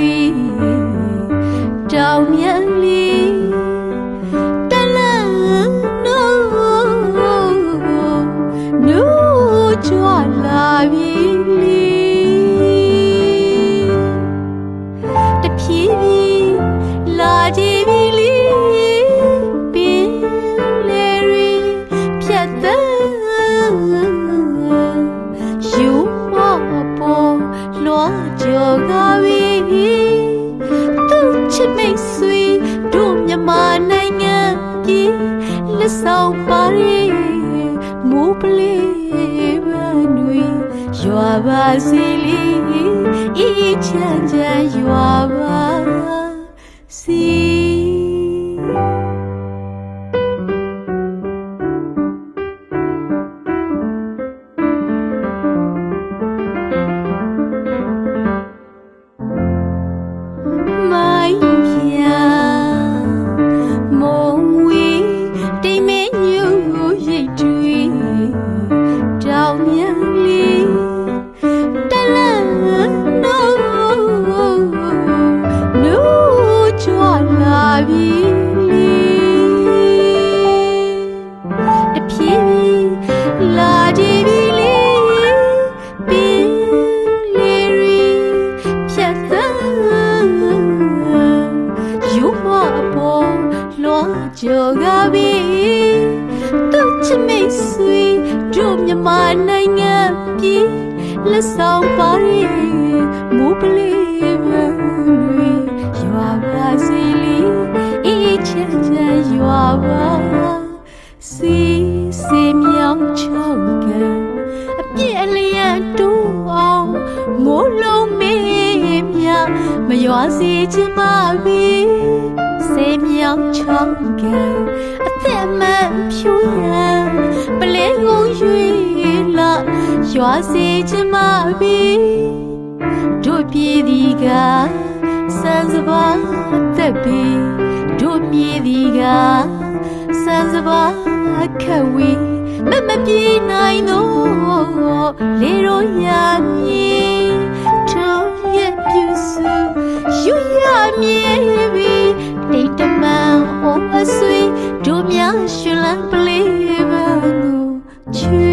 တွေတောင်မြတ်လေးတလန်နိုးနိုးကြွလာပြီလေတဖြည်းဖြည်းလာကြည့်ပြီလေပင်လေရီဖြတ်သန်းယူမပေါ်လွားကြော်ကားပြီသူ ချစ်မိတ်ဆွေတို့မြန်မာနိုင်ငံပြည်လက်ဆောင်ပါရီမူပလေးပန်းတွေရွာပါစီလီအီချမ်းချမ်းရွာပါ ကြပြီလေပင်လေရီဖြတ်သန်းယူမပေါ်လွားကြော်ကပြီသူချစ်မိတ်ဆွေတို့မြန်မာနိုင်ငံပြည်လက်ဆောင်ပါရီမူပလေးပန်းတွေရွာပါစီလီအေးချမ်းချမ်းရွာပါ မရွာစီချင်ပါပြီစေမြောင်ချောင်းကန်အသက်မဖြူရန်ပလဲကုန်ရွေလာရွာစီချင်ပါပြီတို့ပြည်ဒီကစံစပါတက်ပြီတို့ပြည်ဒီကစံစပါခက်ဝီမမပြေနိုင်တော့လေရောရ များရှင်လန်းပလေးပါကိုချွေ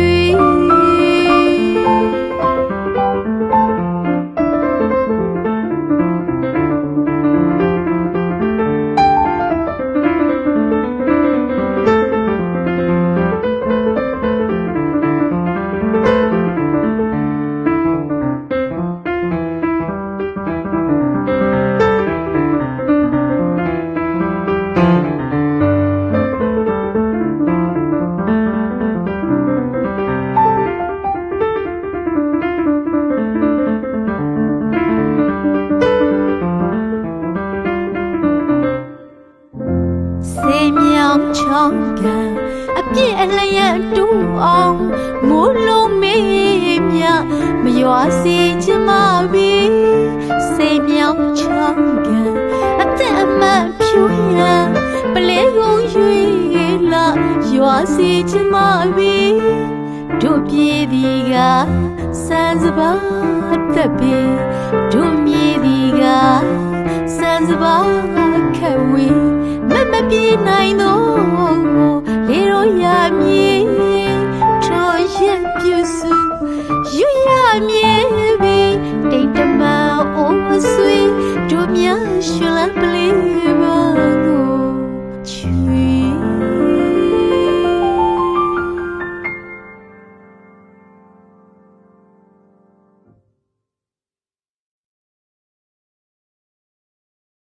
ချောင်းကအပြည့်အလျံတူအောင်မိုးလုံးမေးမြမရွာစီချင်မပြီစေမြောင်ချောင်းကအသက်အမတ်ဖြူရန်ပလဲကုန်ရွေလာရွာစီချင်မပြီတို့ပြေးဒီကစံစပါတက်ပြီတို့မြေးဒီကစံစပါခက်ဝေးမမပြေနိုင်သော je m'y suis la.